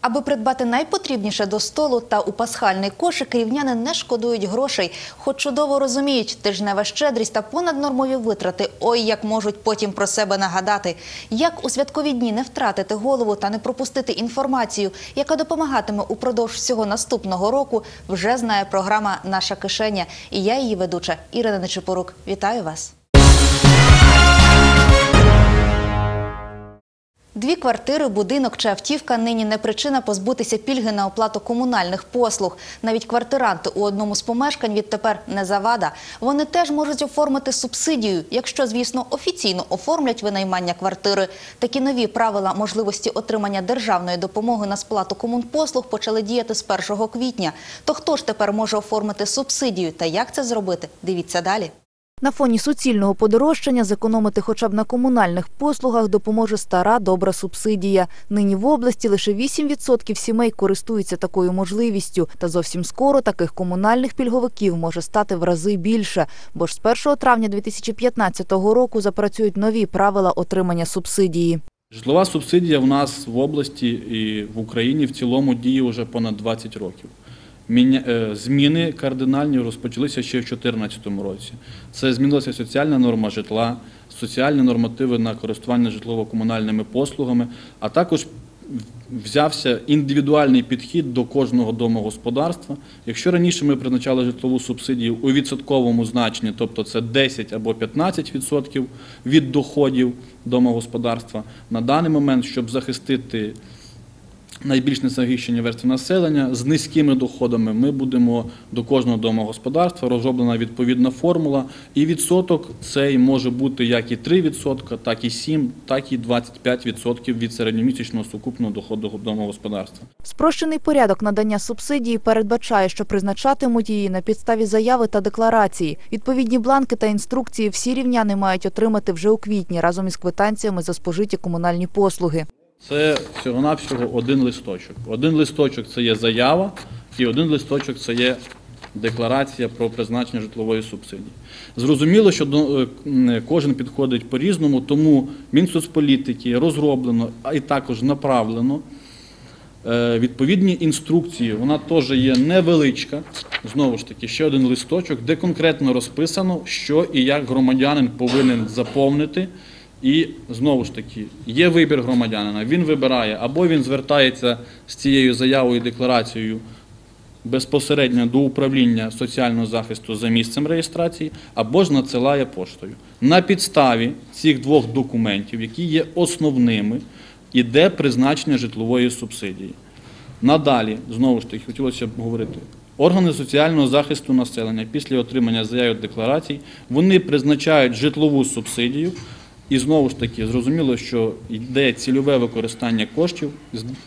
Аби придбати найпотрібніше до столу та у пасхальний кошик, рівняни не шкодують грошей, хоч чудово розуміють, тижнева щедрість та понаднормові витрати. Ой, як можуть потім про себе нагадати. Як у святкові дні не втратити голову та не пропустити інформацію, яка допомагатиме упродовж всього наступного року, вже знає програма Наша кишеня. І я її ведуча Ірина Нечипорук. Вітаю вас. Дві квартири, будинок чи автівка нині не причина позбутися пільги на оплату комунальних послуг. Навіть квартиранти у одному з помешкань відтепер не завада. Вони теж можуть оформити субсидію, якщо, звісно, офіційно оформлять винаймання квартири. Такі нові правила можливості отримання державної допомоги на сплату комунпослуг почали діяти з 1 квітня. То хто ж тепер може оформити субсидію та як це зробити? Дивіться далі. На фоні суцільного подорожчання зекономити хоча б на комунальних послугах допоможе стара добра субсидія. Нині в області лише 8% сімей користуються такою можливістю. Та зовсім скоро таких комунальних пільговиків може стати в рази більше. Бо ж з 1 травня 2015 року запрацюють нові правила отримання субсидії. Житлова субсидія в нас в області і в Україні в цілому діє вже понад 20 років. Е, Зміни кардинальні розпочалися ще в 2014 році. Це змінилася соціальна норма житла, соціальні нормативи на користування житлово-комунальними послугами, а також взявся індивідуальний підхід до кожного домогосподарства. Якщо раніше ми призначали житлову субсидію у відсотковому значенні, тобто це 10 або 15% від доходів домогосподарства, на даний момент, щоб захистити найбільш незахищені верстви населення з низькими доходами, ми будемо до кожного домогосподарства розроблена відповідна формула, і відсоток цей може бути як і 3%, так і 7%, так і 25% від середньомісячного сукупного доходу домогосподарства. Спрощений порядок надання субсидії передбачає, що призначатимуть її на підставі заяви та декларації. Відповідні бланки та інструкції всі рівняни мають отримати вже у квітні разом із квитанціями за спожиті комунальні послуги. Це всього-навсього один листочок. Один листочок це є заява, і один листочок це є декларація про призначення житлової субсидії. Зрозуміло, що до- е, кожен підходить по-різному, тому Мінсоцполітики розроблено, і також направлено е, відповідні інструкції. Вона теж є невеличка. Знову ж таки, ще один листочок, де конкретно розписано, що і як громадянин повинен заповнити. І знову ж таки, є вибір громадянина. Він вибирає або він звертається з цією заявою декларацією безпосередньо до управління соціального захисту за місцем реєстрації, або ж надсилає поштою. На підставі цих двох документів, які є основними, іде призначення житлової субсидії. Надалі, знову ж таки, хотілося б говорити, органи соціального захисту населення після отримання заяв декларацій, вони призначають житлову субсидію, і знову ж таки, зрозуміло, що йде цільове використання коштів,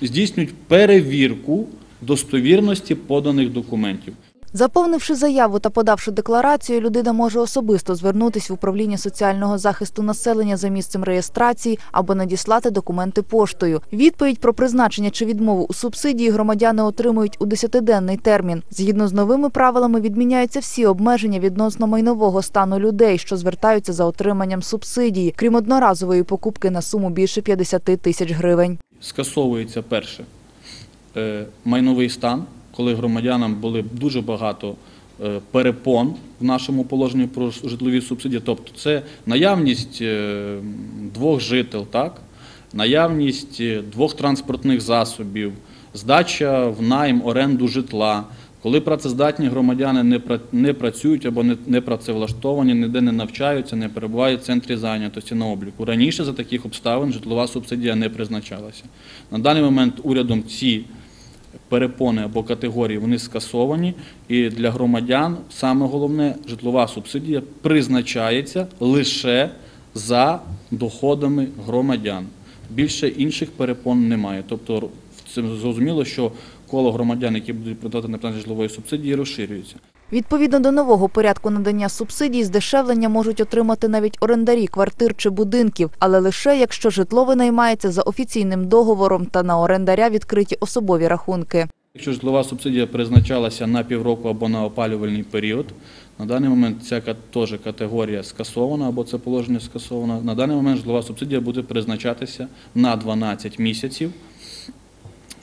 здійснюють перевірку достовірності поданих документів. Заповнивши заяву та подавши декларацію, людина може особисто звернутися в управління соціального захисту населення за місцем реєстрації або надіслати документи поштою. Відповідь про призначення чи відмову у субсидії громадяни отримують у 10-денний термін. Згідно з новими правилами відміняються всі обмеження відносно майнового стану людей, що звертаються за отриманням субсидії, крім одноразової покупки на суму більше 50 тисяч гривень. скасовується перше е, майновий стан, коли громадянам були дуже багато е, перепон в нашому положенні про житлові субсидії. Тобто це наявність е, двох жител, так? наявність е, двох транспортних засобів, здача в найм оренду житла. Коли працездатні громадяни не, пра- не працюють або не працевлаштовані, ніде не навчаються, не перебувають в центрі зайнятості на обліку. Раніше за таких обставин житлова субсидія не призначалася. На даний момент урядом ці перепони або категорії вони скасовані, і для громадян саме головне житлова субсидія призначається лише за доходами громадян. Більше інших перепон немає. Тобто це зрозуміло, що коло громадян, які будуть продавати на житлової субсидії, розширюється. Відповідно до нового порядку надання субсидій, здешевлення можуть отримати навіть орендарі квартир чи будинків, але лише якщо житло винаймається за офіційним договором та на орендаря відкриті особові рахунки. Якщо житлова субсидія призначалася на півроку або на опалювальний період, на даний момент ця теж категорія скасована або це положення скасовано. На даний момент житлова субсидія буде призначатися на 12 місяців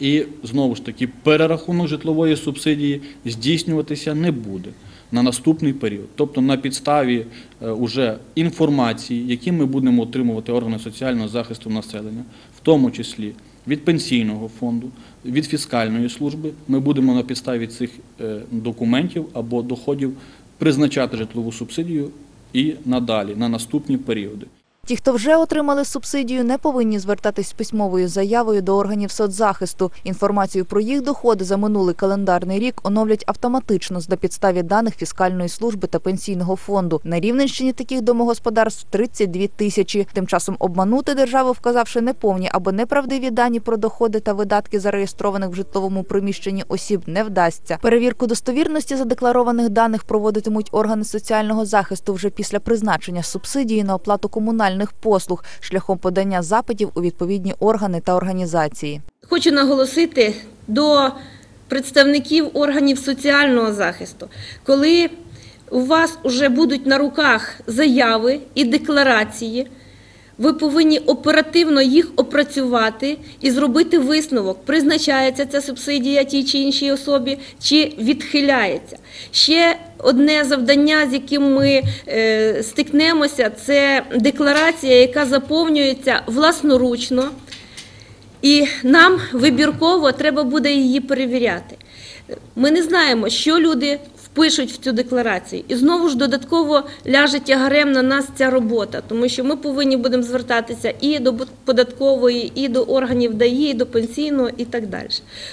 І знову ж таки, перерахунок житлової субсидії здійснюватися не буде на наступний період. Тобто на підставі е, уже інформації, які ми будемо отримувати органи соціального захисту населення, в тому числі від пенсійного фонду, від фіскальної служби, ми будемо на підставі цих е, документів або доходів призначати житлову субсидію і надалі, на наступні періоди. Ті, хто вже отримали субсидію, не повинні звертатись письмовою заявою до органів соцзахисту. Інформацію про їх доходи за минулий календарний рік оновлять автоматично на підставі даних фіскальної служби та пенсійного фонду. На Рівненщині таких домогосподарств 32 тисячі. Тим часом обманути державу, вказавши неповні або неправдиві дані про доходи та видатки зареєстрованих в житловому приміщенні осіб, не вдасться. Перевірку достовірності задекларованих даних проводитимуть органи соціального захисту вже після призначення субсидії на оплату комунальних послуг шляхом подання запитів у відповідні органи та організації. Хочу наголосити до представників органів соціального захисту, коли у вас вже будуть на руках заяви і декларації, ви повинні оперативно їх опрацювати і зробити висновок, призначається ця субсидія тій чи іншій особі, чи відхиляється. Ще одне завдання, з яким ми е, стикнемося, це декларація, яка заповнюється власноручно. І нам вибірково треба буде її перевіряти. Ми не знаємо, що люди впишуть в цю декларацію. І знову ж додатково ляже тягарем на нас ця робота, тому що ми повинні будемо звертатися і до податкової, і до органів ДАІ, і до пенсійного, і так далі.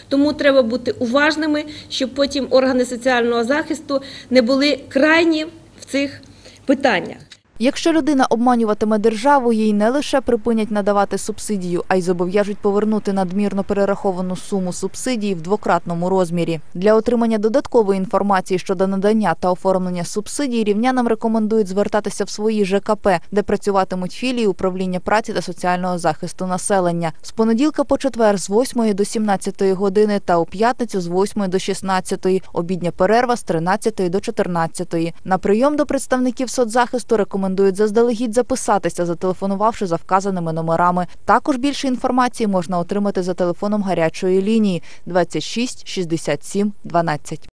Тому треба бути уважними, щоб потім органи соціального захисту не були крайні в цих питаннях. Якщо людина обманюватиме державу, їй не лише припинять надавати субсидію, а й зобов'яжуть повернути надмірно перераховану суму субсидії в двократному розмірі. Для отримання додаткової інформації щодо надання та оформлення субсидій рівнянам рекомендують звертатися в свої ЖКП, де працюватимуть філії управління праці та соціального захисту населення. З понеділка по четвер з 8 до 17 години та у п'ятницю з 8 до 16, обідня перерва з 13 до 14. На прийом до представників соцзахисту рекомендують заздалегідь записатися, зателефонувавши за вказаними номерами. Також більше інформації можна отримати за телефоном гарячої лінії 26 67 12.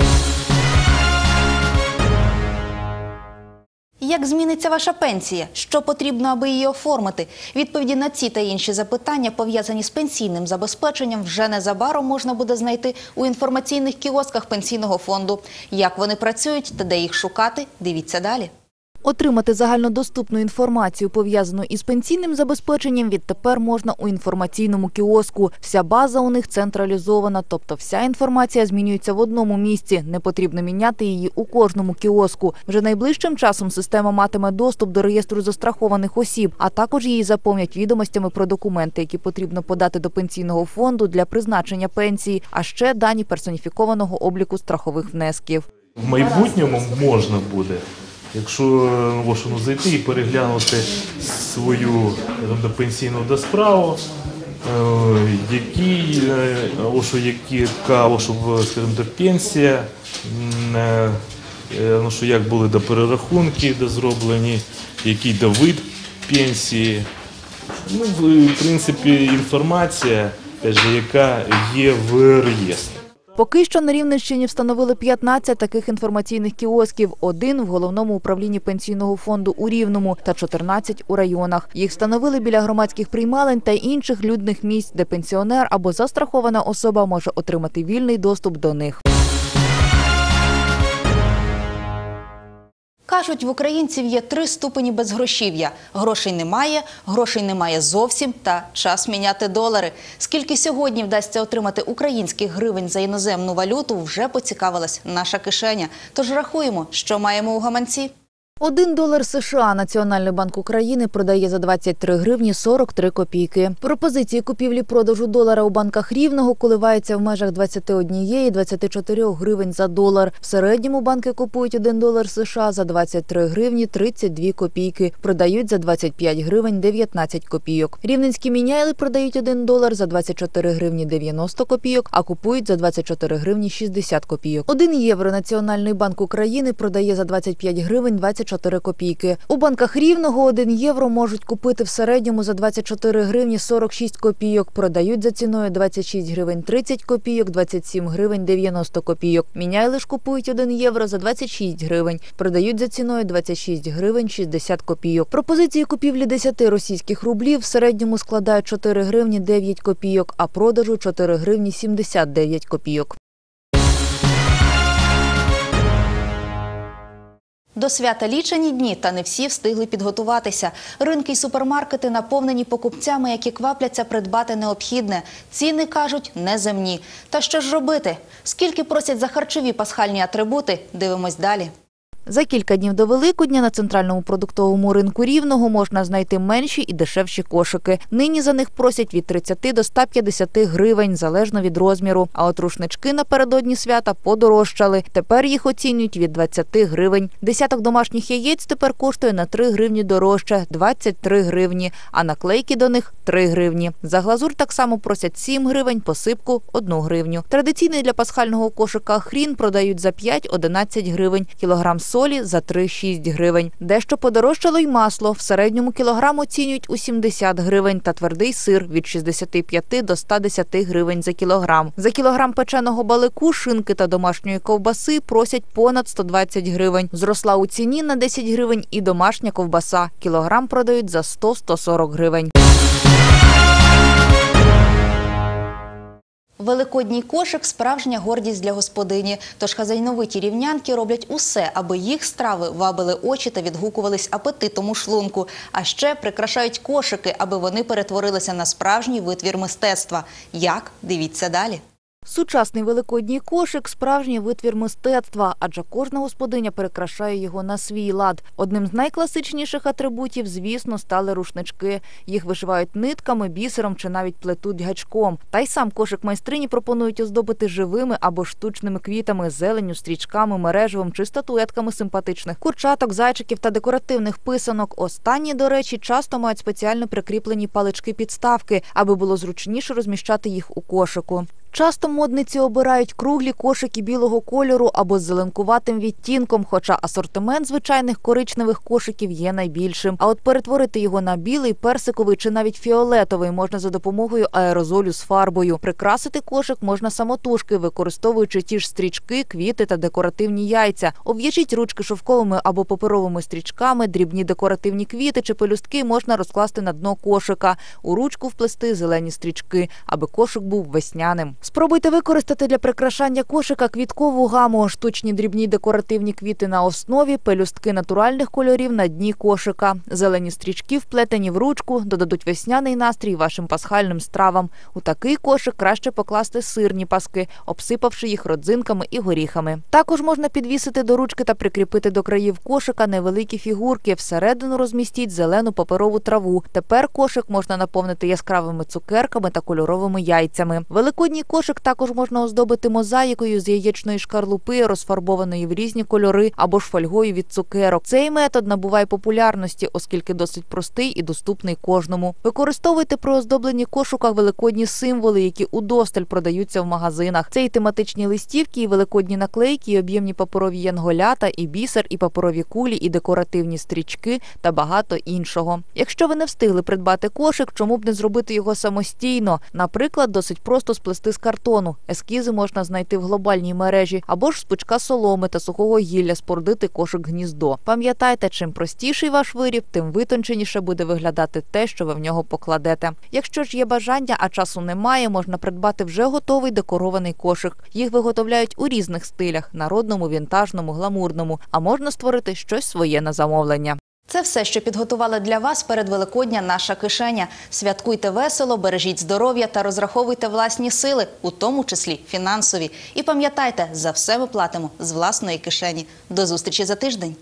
Як зміниться ваша пенсія? Що потрібно, аби її оформити? Відповіді на ці та інші запитання, пов'язані з пенсійним забезпеченням, вже незабаром можна буде знайти у інформаційних кіосках пенсійного фонду. Як вони працюють та де їх шукати? Дивіться далі. Отримати загальнодоступну інформацію, пов'язану із пенсійним забезпеченням, відтепер можна у інформаційному кіоску. Вся база у них централізована, тобто вся інформація змінюється в одному місці. Не потрібно міняти її у кожному кіоску. Вже найближчим часом система матиме доступ до реєстру застрахованих осіб, а також її заповнять відомостями про документи, які потрібно подати до пенсійного фонду для призначення пенсії, а ще дані персоніфікованого обліку страхових внесків. В майбутньому можна буде, якщо на зайти і переглянути свою думаю, пенсійну досправу, е, які, е, які, яка, ошу, скажімо, пенсія, е, е, ну, що як були до перерахунки до зроблені, який до вид пенсії. Ну, в принципі, інформація, яка є в реєстрі. Поки що на Рівненщині встановили 15 таких інформаційних кіосків, один в головному управлінні пенсійного фонду у Рівному та 14 у районах. Їх встановили біля громадських приймалень та інших людних місць, де пенсіонер або застрахована особа може отримати вільний доступ до них. Кажуть, в українців є три ступені безгрошів'я. Грошей немає, грошей немає зовсім та час міняти долари. Скільки сьогодні вдасться отримати українських гривень за іноземну валюту, вже поцікавилась наша кишеня. Тож рахуємо, що маємо у гаманці. Один долар США Національний банк України продає за 23 гривні 43 копійки. Пропозиції купівлі-продажу долара у банках Рівного коливаються в межах 21-24 гривень за долар. В середньому банки купують 1 долар США за 23 гривні 32 копійки, продають за 25 гривень 19 копійок. Рівненські міняйли продають 1 долар за 24 гривні 90 копійок, а купують за 24 гривні 60 копійок. 1 євро Національний банк України продає за 25 гривень 24 94 копійки. У банках Рівного 1 євро можуть купити в середньому за 24 гривні 46 копійок, продають за ціною 26 гривень 30 копійок, 27 гривень 90 копійок. Міняй лиш купують 1 євро за 26 гривень, продають за ціною 26 гривень 60 копійок. Пропозиції купівлі 10 російських рублів в середньому складають 4 гривні 9 копійок, а продажу 4 гривні 79 копійок. До свята лічені дні, та не всі встигли підготуватися. Ринки й супермаркети наповнені покупцями, які квапляться придбати необхідне. Ціни кажуть неземні. Та що ж робити? Скільки просять за харчові пасхальні атрибути? Дивимось далі. За кілька днів до Великодня на центральному продуктовому ринку Рівного можна знайти менші і дешевші кошики. Нині за них просять від 30 до 150 гривень, залежно від розміру. А от рушнички напередодні свята подорожчали. Тепер їх оцінюють від 20 гривень. Десяток домашніх яєць тепер коштує на 3 гривні дорожче – 23 гривні, а наклейки до них – 3 гривні. За глазур так само просять 7 гривень, посипку – 1 гривню. Традиційний для пасхального кошика хрін продають за 5-11 гривень, кілограм солі за 3-6 гривень. Дещо подорожчало й масло. В середньому кілограм оцінюють у 70 гривень та твердий сир від 65 до 110 гривень за кілограм. За кілограм печеного балику, шинки та домашньої ковбаси просять понад 120 гривень. Зросла у ціні на 10 гривень і домашня ковбаса. Кілограм продають за 100-140 гривень. Великодній кошик – справжня гордість для господині. Тож хазяйновиті рівнянки роблять усе, аби їх страви вабили очі та відгукувались апетитом у шлунку. А ще прикрашають кошики, аби вони перетворилися на справжній витвір мистецтва. Як? Дивіться далі. Сучасний великодній кошик – справжній витвір мистецтва, адже кожна господиня перекрашає його на свій лад. Одним з найкласичніших атрибутів, звісно, стали рушнички. Їх вишивають нитками, бісером чи навіть плетуть гачком. Та й сам кошик майстрині пропонують оздобити живими або штучними квітами, зеленю, стрічками, мережевим чи статуетками симпатичних курчаток, зайчиків та декоративних писанок. Останні, до речі, часто мають спеціально прикріплені палички-підставки, аби було зручніше розміщати їх у кошику. Часто модниці обирають круглі кошики білого кольору або з зеленкуватим відтінком, хоча асортимент звичайних коричневих кошиків є найбільшим. А от перетворити його на білий, персиковий чи навіть фіолетовий можна за допомогою аерозолю з фарбою. Прикрасити кошик можна самотужки, використовуючи ті ж стрічки, квіти та декоративні яйця. Обв'яжіть ручки шовковими або паперовими стрічками, дрібні декоративні квіти чи пелюстки можна розкласти на дно кошика. У ручку вплести зелені стрічки, аби кошик був весняним. Спробуйте використати для прикрашання кошика квіткову гаму, штучні дрібні декоративні квіти на основі, пелюстки натуральних кольорів на дні кошика. Зелені стрічки вплетені в ручку, додадуть весняний настрій вашим пасхальним стравам. У такий кошик краще покласти сирні паски, обсипавши їх родзинками і горіхами. Також можна підвісити до ручки та прикріпити до країв кошика невеликі фігурки. Всередину розмістіть зелену паперову траву. Тепер кошик можна наповнити яскравими цукерками та кольоровими яйцями. Великодній кошик також можна оздобити мозаїкою з яєчної шкарлупи, розфарбованої в різні кольори, або ж фольгою від цукерок. Цей метод набуває популярності, оскільки досить простий і доступний кожному. Використовуйте при оздобленні кошиках великодні символи, які удосталь продаються в магазинах. Це і тематичні листівки, і великодні наклейки, і об'ємні паперові янголята, і бісер, і паперові кулі, і декоративні стрічки та багато іншого. Якщо ви не встигли придбати кошик, чому б не зробити його самостійно? Наприклад, досить просто сплести з картону. Ескізи можна знайти в глобальній мережі або ж з пучка соломи та сухого гілля спорудити кошик гніздо. Пам'ятайте, чим простіший ваш виріб, тим витонченіше буде виглядати те, що ви в нього покладете. Якщо ж є бажання, а часу немає, можна придбати вже готовий декорований кошик. Їх виготовляють у різних стилях: народному, вінтажному, гламурному. А можна створити щось своє на замовлення. Це все, що підготувала для вас перед Великодня наша кишеня. Святкуйте весело, бережіть здоров'я та розраховуйте власні сили, у тому числі фінансові. І пам'ятайте, за все ми платимо з власної кишені. До зустрічі за тиждень.